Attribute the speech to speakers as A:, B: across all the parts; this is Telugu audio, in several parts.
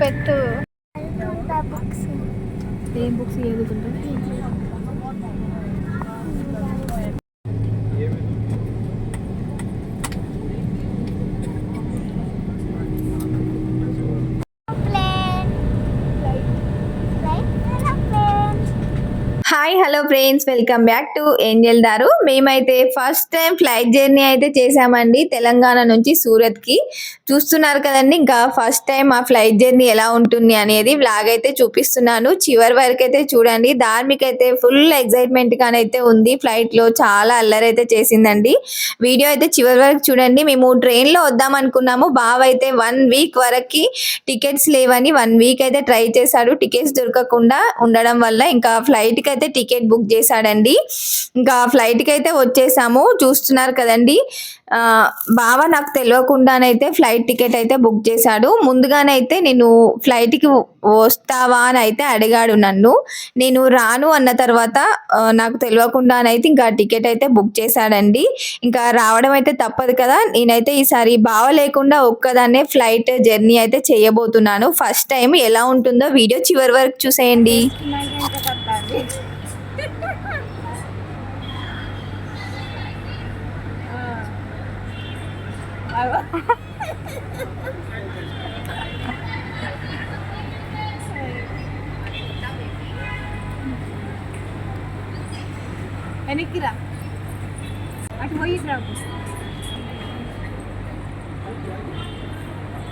A: పెట్టు
B: బుక్స్
A: ఏం బుక్స్ చదువుకుంటా hi hello friends welcome back to Angel దారు మేమైతే ఫస్ట్ టైం ఫ్లైట్ జర్నీ అయితే చేసామండి తెలంగాణ నుంచి సూరత్కి. చూస్తున్నారు కదండి ఇంకా ఫస్ట్ టైం ఆ ఫ్లైట్ జర్నీ ఎలా ఉంటుంది అనేది వ్లాగ్ అయితే చూపిస్తున్నాను. చివరి వరకు అయితే చూడండి. ధార్మిక్ అయితే ఫుల్ ఎక్సైట్మెంట్ అయితే ఉంది. ఫ్లైట్లో చాలా అల్లరి అయితే చేసిందండి. వీడియో అయితే చివరి వరకు చూడండి. మేము ట్రైన్లో వద్దాం అనుకున్నాము. బావ అయితే వన్ వీక్ వరకు టికెట్స్ లేవని వన్ వీక్ అయితే ట్రై చేశాడు. టికెట్స్ దొరకకుండా ఉండడం వల్ల ఇంకా ఫ్లైట్కి అయితే టికెట్ బుక్ చేశాడండి. ఇంకా ఫ్లైట్కి అయితే వచ్చేసాము. చూస్తున్నారు కదండి. బావ నాకు తెలియకుండానైతే ఫ్లైట్ టికెట్ అయితే బుక్ చేశాడు. ముందుగానైతే నేను ఫ్లైట్కి వస్తావా అని అయితే అడిగాడు నన్ను. నేను రాను అన్న తర్వాత నాకు తెలియకుండానైతే ఇంకా టికెట్ అయితే బుక్ చేశాడండి. ఇంకా రావడం అయితే తప్పదు కదా. నేనైతే ఈసారి బావ లేకుండా ఒక్కదాన్నే ఫ్లైట్ జర్నీ అయితే చేయబోతున్నాను. ఫస్ట్ టైం ఎలా ఉంటుందో వీడియో చివరి వరకు చూసేయండి.
C: వెనక్కిరా. అటు పోయి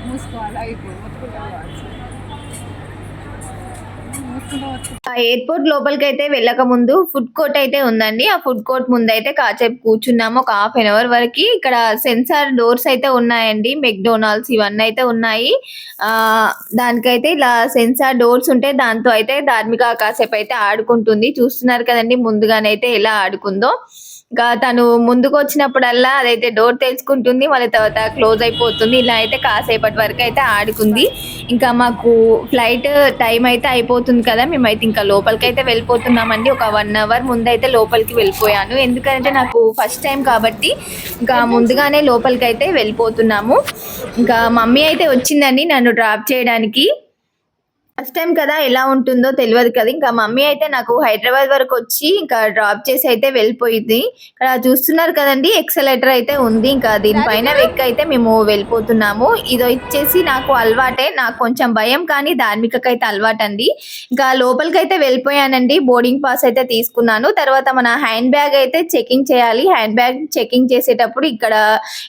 C: మూసుకోవాలి అయిపోయి
A: మొత్తం ఎయిర్పోర్ట్ లోపలికి అయితే వెళ్ళక ముందు ఫుడ్ కోర్ట్ అయితే ఉందండి. ఆ ఫుడ్ కోర్ట్ ముందు అయితే కాసేపు కూర్చున్నాము. ఒక హాఫ్ అన్ అవర్ వరకు ఇక్కడ సెన్సార్ డోర్స్ అయితే ఉన్నాయండి. మెక్డోనాల్డ్స్ ఇవన్నీ అయితే ఉన్నాయి. ఆ దానికైతే ఇలా సెన్సార్ డోర్స్ ఉంటే దాంతో అయితే ధార్మిక కాసేపు అయితే ఆడుకుంటుంది. చూస్తున్నారు కదండి ముందుగానైతే ఎలా ఆడుకుందో. తను ముందుకు వచ్చినప్పుడల్లా అదైతే డోర్ తెలుసుకుంటుంది మళ్ళీ తర్వాత క్లోజ్ అయిపోతుంది. ఇలా అయితే కాసేపటి వరకు అయితే ఆడుకుంది. ఇంకా మాకు ఫ్లైట్ టైం అయితే అయిపోతుంది కదా మేమైతే ఇంకా లోపలికి అయితే వెళ్ళిపోతున్నామండి. ఒక వన్ అవర్ ముందైతే లోపలికి వెళ్ళిపోయాను. ఎందుకంటే నాకు ఫస్ట్ టైం కాబట్టి ఇంకా ముందుగానే లోపలికి అయితే వెళ్ళిపోతున్నాము. ఇంకా మమ్మీ అయితే వచ్చిందండి నన్ను డ్రాప్ చేయడానికి. ఫస్ట్ టైం కదా ఎలా ఉంటుందో తెలియదు కదా. ఇంకా మమ్మీ అయితే నాకు హైదరాబాద్ వరకు వచ్చి ఇంకా డ్రాప్ చేసి అయితే వెళ్ళిపోయింది. ఇక్కడ చూస్తున్నారు కదండి ఎక్సలేటర్ అయితే ఉంది. ఇంకా దీనిపైన వెక్కి అయితే మేము వెళ్ళిపోతున్నాము. ఇది వచ్చేసి నాకు అలవాటే నాకు కొంచెం భయం కానీ ధార్మికకైతే అలవాటు అండి ఇంకా లోపలికి అయితే వెళ్ళిపోయానండి బోర్డింగ్ పాస్ అయితే తీసుకున్నాను. తర్వాత మన హ్యాండ్ బ్యాగ్ అయితే చెకింగ్ చేయాలి. హ్యాండ్ బ్యాగ్ చెకింగ్ చేసేటప్పుడు ఇక్కడ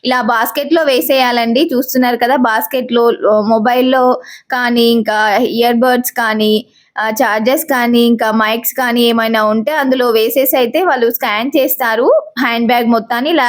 A: ఇలా బాస్కెట్లో వేసేయాలండి. చూస్తున్నారు కదా బాస్కెట్లో మొబైల్లో కానీ ఇంకా ఇయర్ బర్డ్స్ కానీ చార్జెస్ కానీ ఇంకా మైక్స్ కానీ ఏమైనా ఉంటే అందులో వేసేసి అయితే వాళ్ళు స్కాన్ చేస్తారు. హ్యాండ్ బ్యాగ్ మొత్తాన్ని ఇలా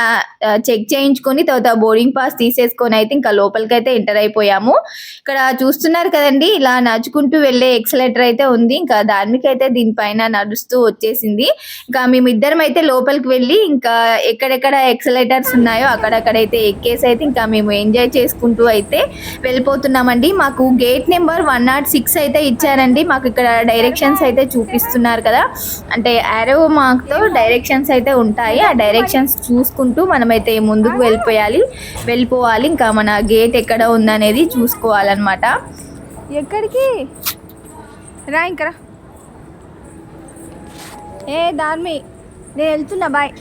A: చెక్ చేయించుకొని తర్వాత బోర్డింగ్ పాస్ తీసేసుకొని అయితే ఇంకా లోపలికి అయితే ఎంటర్ అయిపోయాము. ఇక్కడ చూస్తున్నారు కదండి ఇలా నడుచుకుంటూ వెళ్ళే ఎక్సలేటర్ అయితే ఉంది. ఇంకా ధార్మిక అయితే దీనిపైన నడుస్తూ వచ్చేసింది. ఇంకా మేమిద్దరం అయితే లోపలికి వెళ్ళి ఇంకా ఎక్కడెక్కడ ఎక్సలేటర్స్ ఉన్నాయో అక్కడక్కడైతే ఎక్కేసి అయితే ఇంకా మేము ఎంజాయ్ చేసుకుంటూ అయితే వెళ్ళిపోతున్నామండి. మాకు gate number one nought six అయితే ఇచ్చారండి. మాకు ఇక్కడ డైరెక్షన్స్ అయితే చూపిస్తున్నారు కదా. అంటే యారో మార్క్తో డైరెక్షన్స్ అయితే ఉంటాయి. ఆ డైరెక్షన్స్ చూసుకుంటూ మనమైతే ముందుకు వెళ్ళిపోయాలి. వెళ్ళిపోవాలి. ఇంకా మన గేట్ ఎక్కడ ఉందనేది చూసుకోవాలన్నమాట.
C: ఎక్కడికి? రా ఇంకా రా. ఏ దార్మి నేను వెళ్తున్నా బాయ్.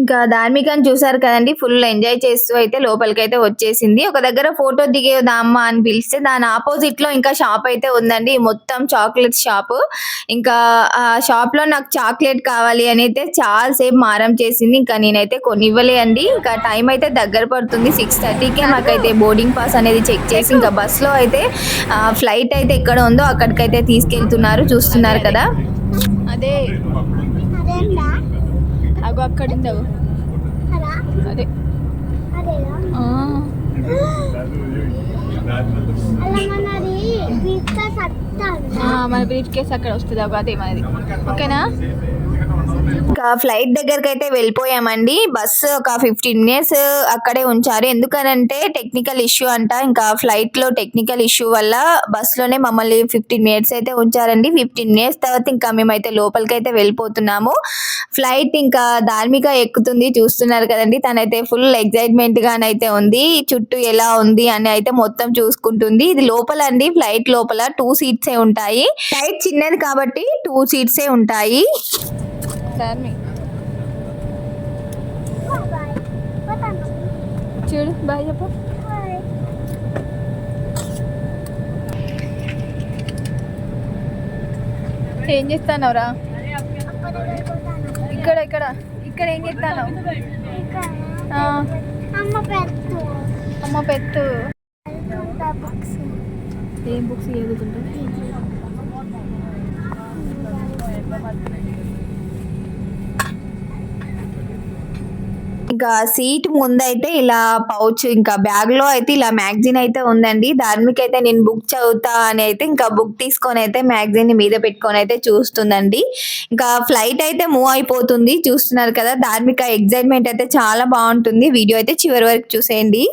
A: ఇంకా ధార్మికని చూసారు కదండి ఫుల్ ఎంజాయ్ చేస్తూ అయితే లోపలికి అయితే వచ్చేసింది. ఒక దగ్గర ఫోటో దిగేదామ్మా అని పిలిస్తే దాని ఆపోజిట్లో ఇంకా షాప్ అయితే ఉందండి. మొత్తం చాక్లెట్ షాప్ ఇంకా ఆ షాప్లో నాకు చాక్లెట్ కావాలి అని అయితే చాలా సేపు మారం చేసింది. ఇంకా నేనైతే కొనివ్వలే అండి ఇంకా టైం అయితే దగ్గర పడుతుంది. సిక్స్ థర్టీకే మాకైతే బోర్డింగ్ పాస్ అనేది చెక్ చేసి ఇంకా బస్లో అయితే ఫ్లైట్ అయితే ఎక్కడ ఉందో అక్కడికైతే తీసుకెళ్తున్నారు. చూస్తున్నారు కదా.
C: అదే.
B: వీక్క సత్తాను
C: ఆ, మన బ్రీఫ్ కేసు అక్కడ వస్తుంది అదే మనది. ఓకేనా?
A: ఇంకా ఫ్లైట్ దగ్గరికి అయితే వెళ్ళిపోయామండి. బస్సు ఒక ఫిఫ్టీన్ మినిట్స్ అక్కడే ఉంచారు. ఎందుకనంటే టెక్నికల్ ఇష్యూ అంట. ఇంకా ఫ్లైట్లో టెక్నికల్ ఇష్యూ వల్ల బస్లోనే మమ్మల్ని ఫిఫ్టీన్ మినిట్స్ అయితే ఉంచారండి. ఫిఫ్టీన్ మినిట్స్ తర్వాత ఇంకా మేమైతే లోపలికి అయితే వెళ్ళిపోతున్నాము. ఫ్లైట్ ఇంకా ధార్మిక ఎక్కుతుంది. చూస్తున్నారు కదండి. తనైతే ఫుల్ ఎక్సైట్మెంట్ గానైతే ఉంది. చుట్టూ ఎలా ఉంది అని అయితే మొత్తం చూసుకుంటుంది. ఇది లోపల అండి ఫ్లైట్ లోపల టూ సీట్స్ ఏ ఉంటాయి. ఫ్లైట్ చిన్నది కాబట్టి టూ సీట్స్ ఉంటాయి.
B: పోతాను
C: చూడు బాయ్ చెప్పు. ఏం చేస్తానవరా? ఇక్కడ ఇక్కడ ఇక్కడ ఏం చేస్తాను.
B: అమ్మ పెట్టు.
C: ఏం బుక్స్ చదువుతుంటావు
A: ఇంకా సీట్ ముందైతే ఇలా పౌచ్ ఇంకా బ్యాగ్లో అయితే ఇలా మ్యాగజైన్ అయితే ఉందండి. ధార్మిక్ అయితే నేను బుక్ చదువుతా అని అయితే ఇంకా బుక్ తీసుకొని అయితే మ్యాగజైన్ మీద పెట్టుకొని అయితే చూస్తుందండి. ఇంకా ఫ్లైట్ అయితే మూవ్ అయిపోతుంది. చూస్తున్నారు కదా ధార్మిక ఎగ్జైట్మెంట్ అయితే చాలా బాగుంటుంది. వీడియో అయితే చివరి వరకు చూసేయండి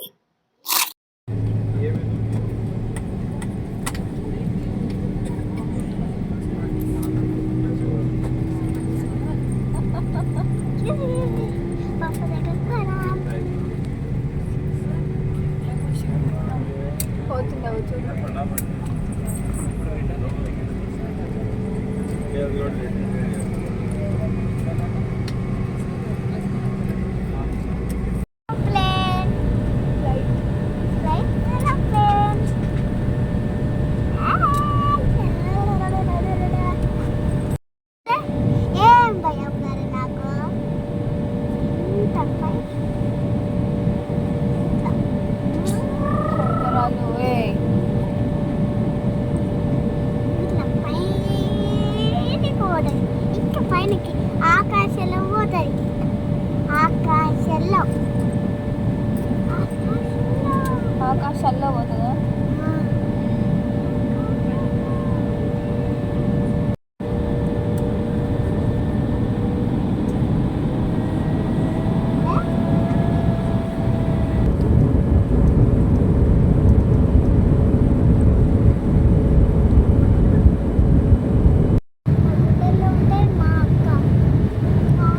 B: పాప దగ్గర పోదాం
C: పోతుందా చూడు
B: ప్లేన్ ఫ్లైట్ ప్లేన్ ఏం భయం గారు నాకు ఇంత పై
C: కొందరాలు ఏ
B: ఇట్లా పైకి పోవడం ఇంకా పైనకి ఆకాశంలో పోతుంది ఆకాశంలో ఆకాశంలో
C: ఆకాశాల్లో పోతుందా
B: హోటల్లో ఉంటే మా అక్క ఆ,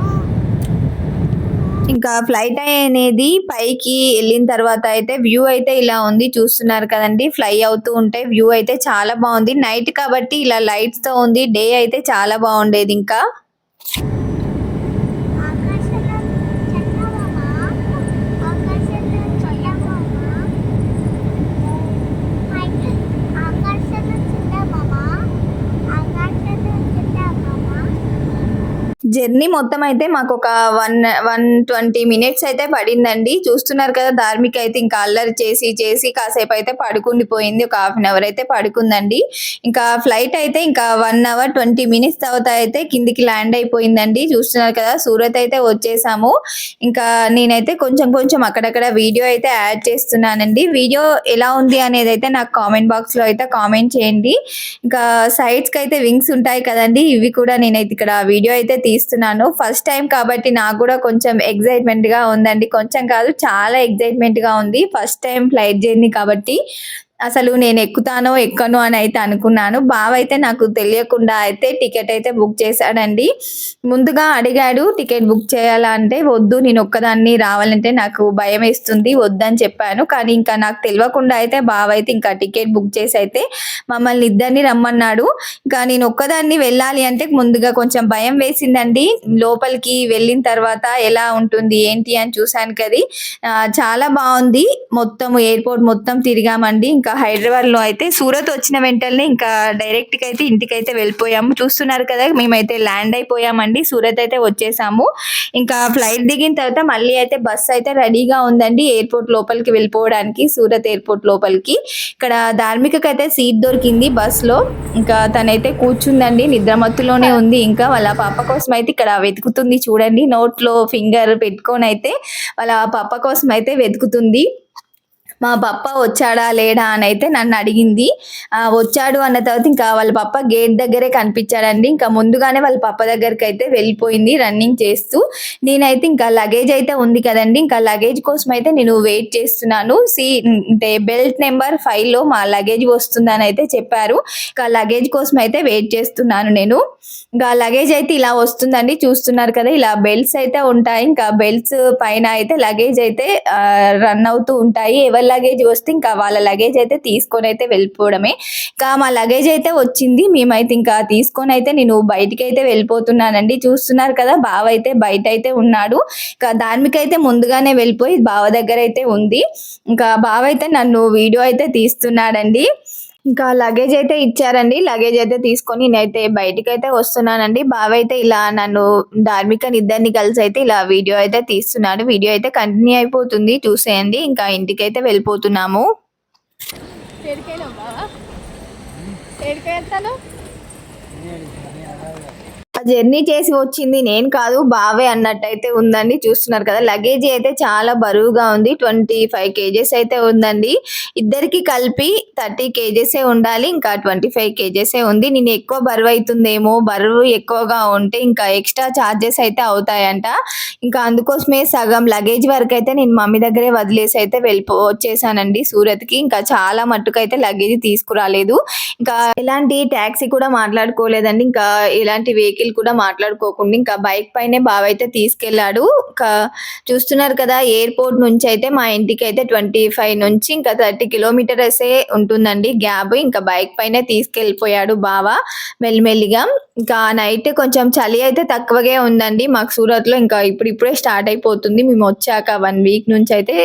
A: ఇంకా ఫ్లైట్ అనేది పైకి వెళ్ళిన తర్వాత అయితే వ్యూ అయితే ఇలా ఉంది. చూస్తున్నారు కదండి. ఫ్లై అవుతూ ఉంటే వ్యూ అయితే చాలా బాగుంది. నైట్ కాబట్టి ఇలా లైట్స్తో ఉంది. డే అయితే చాలా బాగుండేది ఇంకా. జర్నీ మొత్తం అయితే మాకు ఒక వన్ వన్ ట్వంటీ మినిట్స్ అయితే పడిందండి. చూస్తున్నారు కదా ధార్మిక అయితే ఇంకా అల్లరి చేసి చేసి కాసేపు అయితే పడుకుండిపోయింది. ఒక హాఫ్ అన్ అవర్ అయితే పడుకుందండి. ఇంకా ఫ్లైట్ అయితే ఇంకా వన్ అవర్ ట్వంటీ మినిట్స్ తర్వాత అయితే కిందికి ల్యాండ్ అయిపోయిందండి. చూస్తున్నారు కదా సూరత్ అయితే వచ్చేసాము. ఇంకా నేనైతే కొంచెం కొంచెం అక్కడక్కడ వీడియో అయితే యాడ్ చేస్తున్నానండి. వీడియో ఎలా ఉంది అనేది అయితే నాకు కామెంట్ బాక్స్లో అయితే కామెంట్ చేయండి. ఇంకా సైడ్స్కి అయితే వింగ్స్ ఉంటాయి కదండి ఇవి కూడా నేనైతే ఇక్కడ వీడియో అయితే తీస్తున్నాను ఫస్ట్ టైం కాబట్టి నాకు కూడా కొంచెం ఎగ్జైట్మెంట్గా ఉందండి. కొంచెం కాదు చాలా ఎగ్జైట్మెంట్గా ఉంది. ఫస్ట్ టైం ఫ్లైట్ జర్నీ కాబట్టి. అసలు నేను ఎక్కుతానో ఎక్కను అని అయితే అనుకున్నాను. బావ అయితే నాకు తెలియకుండా అయితే టికెట్ అయితే బుక్ చేశాడండి. ముందుగా అడిగాడు టికెట్ బుక్ చేయాలా అంటే వద్దు నేను ఒక్కదాన్ని రావాలంటే నాకు భయం వేస్తుంది వద్దని చెప్పాను. కానీ ఇంకా నాకు తెలియకుండా అయితే బావ అయితే ఇంకా టికెట్ బుక్ చేసి అయితే మమ్మల్ని ఇద్దరిని రమ్మన్నాడు. ఇంకా నేను ఒక్కదాన్ని వెళ్ళాలి అంటే ముందుగా కొంచెం భయం వేసిందండి. లోపలికి వెళ్ళిన తర్వాత ఎలా ఉంటుంది ఏంటి అని చూశాను కది. చాలా బాగుంది. మొత్తం ఎయిర్పోర్ట్ మొత్తం తిరిగామండి. ఇంకా హైదరాబాద్లో అయితే సూరత్ వచ్చిన వెంటనే ఇంకా డైరెక్ట్గా అయితే ఇంటికి అయితే వెళ్ళిపోయాము. చూస్తున్నారు కదా మేమైతే ల్యాండ్ అయిపోయామండి. సూరత్ అయితే వచ్చేసాము. ఇంకా ఫ్లైట్ దిగిన తర్వాత మళ్ళీ అయితే బస్ అయితే రెడీగా ఉందండి ఎయిర్పోర్ట్ లోపలికి వెళ్ళిపోవడానికి సూరత్ ఎయిర్పోర్ట్ లోపలికి. ఇక్కడ ధార్మికకి అయితే సీట్ దొరికింది బస్లో ఇంకా తనైతే కూర్చుందండి నిద్రమత్తులోనే ఉంది. ఇంకా వాళ్ళ పాప కోసం అయితే ఇక్కడ వెతుకుతుంది చూడండి. నోట్లో ఫింగర్ పెట్టుకొని అయితే వాళ్ళ పాప కోసం అయితే వెతుకుతుంది. మా పప్ప వచ్చాడా లేడా అని అయితే నన్ను అడిగింది. వచ్చాడు అన్న తర్వాత ఇంకా వాళ్ళ పప్ప గేట్ దగ్గరే కనిపించాడండి. ఇంకా ముందుగానే వాళ్ళ పప్ప దగ్గరికి అయితే వెళ్ళిపోయింది రన్నింగ్ చేస్తూ. నేనైతే ఇంకా లగేజ్ అయితే ఉంది కదండి. ఇంకా లగేజ్ కోసం అయితే నేను వెయిట్ చేస్తున్నాను. సి అంటే బెల్ట్ నెంబర్ ఫైవ్లో మా లగేజ్ వస్తుందని అయితే చెప్పారు. ఇంకా లగేజ్ కోసం అయితే వెయిట్ చేస్తున్నాను నేను. ఇంకా లగేజ్ అయితే ఇలా వస్తుందండి. చూస్తున్నారు కదా ఇలా బెల్ట్స్ అయితే ఉంటాయి. ఇంకా బెల్ట్స్ పైన అయితే లగేజ్ అయితే రన్ అవుతూ ఉంటాయి. ఎవరి లగేజ్ వస్తే ఇంకా వాళ్ళ లగేజ్ అయితే తీసుకొని అయితే వెళ్ళిపోవడమే. ఇంకా మా లగేజ్ అయితే వచ్చింది. మేమైతే ఇంకా తీసుకొని అయితే నేను బయటికి అయితే వెళ్ళిపోతున్నానండి. చూస్తున్నారు కదా బావ అయితే బయట అయితే ఉన్నాడు. ఇంకా దానికైతే ముందుగానే వెళ్ళిపోయి బావ దగ్గర అయితే ఉంది. ఇంకా బావ అయితే నన్ను వీడియో అయితే తీస్తున్నాడండి. ఇంకా లగేజ్ అయితే ఇచ్చారండి. లగేజ్ అయితే తీసుకొని నేనైతే బయటికి అయితే వస్తున్నానండి. బావ అయితే ఇలా నన్ను ధార్మిక ఇద్దరిని కలిసి అయితే ఇలా వీడియో అయితే తీస్తున్నాడు. వీడియో అయితే కంటిన్యూ అయిపోతుంది. చూసేయండి. ఇంకా ఇంటికి అయితే వెళ్ళిపోతున్నాము.
C: ఏడికైనా బావా? వెళ్తాను
A: ఆ జర్నీ చేసి వచ్చింది నేను కాదు బావే అన్నట్టయితే ఉందండి. చూస్తున్నారు కదా లగేజ్ అయితే చాలా బరువుగా ఉంది. ట్వంటీ ఫైవ్ కేజెస్ అయితే ఉందండి. ఇద్దరికి కలిపి థర్టీ కేజెసే ఉండాలి ఇంకా ట్వంటీ ఫైవ్ కేజెసే ఉంది. నేను ఎక్కువ బరువు అవుతుందేమో బరువు ఎక్కువగా ఉంటే ఇంకా ఎక్స్ట్రా ఛార్జెస్ అయితే అవుతాయంట. ఇంకా అందుకోసమే సగం లగేజ్ వరకు అయితే నేను మమ్మీ దగ్గరే వదిలేసి అయితే వెళ్ళిపో వచ్చేసానండి సూరత్కి. ఇంకా చాలా మట్టుకు అయితే లగేజ్ తీసుకురాలేదు. ఇంకా ఎలాంటి ట్యాక్సీ కూడా మాట్లాడుకోలేదండి. ఇంకా ఎలాంటి వెహికల్ కూడా మాట్లాడుకోకుండా ఇంకా బైక్ పైనే బావ అయితే తీసుకెళ్ళాడు. ఇంకా చూస్తున్నారు కదా ఎయిర్పోర్ట్ నుంచి అయితే మా ఇంటికి అయితే ట్వంటీ ఫైవ్ నుంచి ఇంకా థర్టీ కిలోమీటర్స్ ఉంటుందండి గ్యాప్. ఇంకా బైక్ పైనే తీసుకెళ్ళిపోయాడు బావ మెల్లిమెల్లిగా. ఇంకా నైట్ కొంచెం చలి అయితే తక్కువగా ఉందండి. మాకు సూరత్లో ఇంకా ఇప్పుడు ఇప్పుడే స్టార్ట్ అయిపోతుంది. మేము వచ్చాక వన్ వీక్ నుంచి అయితే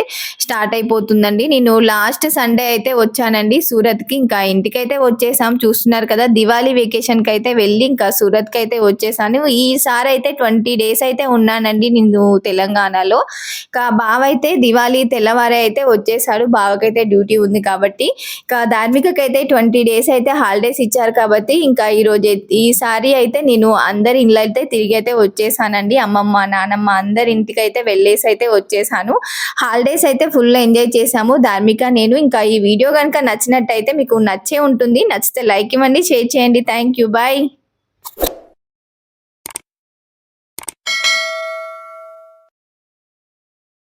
A: స్టార్ట్ అయిపోతుందండి. నేను లాస్ట్ సండే అయితే వచ్చానండి సూరత్కి ఇంకా ఇంటికి అయితే వచ్చేసాం. చూస్తున్నారు కదా దివాళీ వెకేషన్కి అయితే వెళ్ళి ఇంకా సూరత్కి అయితే వచ్చేసాను. ఈసారి అయితే ట్వంటీ డేస్ అయితే ఉన్నానండి నేను తెలంగాణలో. ఇంకా బావ అయితే దివాళీ తెల్లవారే అయితే వచ్చేసాడు. బావకైతే డ్యూటీ ఉంది కాబట్టి. ఇంకా ధార్మికకైతే ట్వంటీ డేస్ అయితే హాలిడేస్ ఇచ్చారు కాబట్టి ఇంకా ఈ రోజు అయితే- ఈసారి అయితే నేను అందరి ఇళ్ళ అయితే తిరిగి అయితే వచ్చేసానండి. అమ్మమ్మ నానమ్మ అందరి ఇంటికి అయితే వెళ్ళేసి అయితే వచ్చేసాను. హాలిడేస్ అయితే ఫుల్ ఎంజాయ్ చేసాము ధార్మిక నేను ఇంకా ఈ వీడియో కనుక నచ్చినట్టయితే మీకు నచ్చే ఉంటుంది. నచ్చితే లైక్ ఇవ్వండి షేర్ చేయండి. Thank you. బాయ్.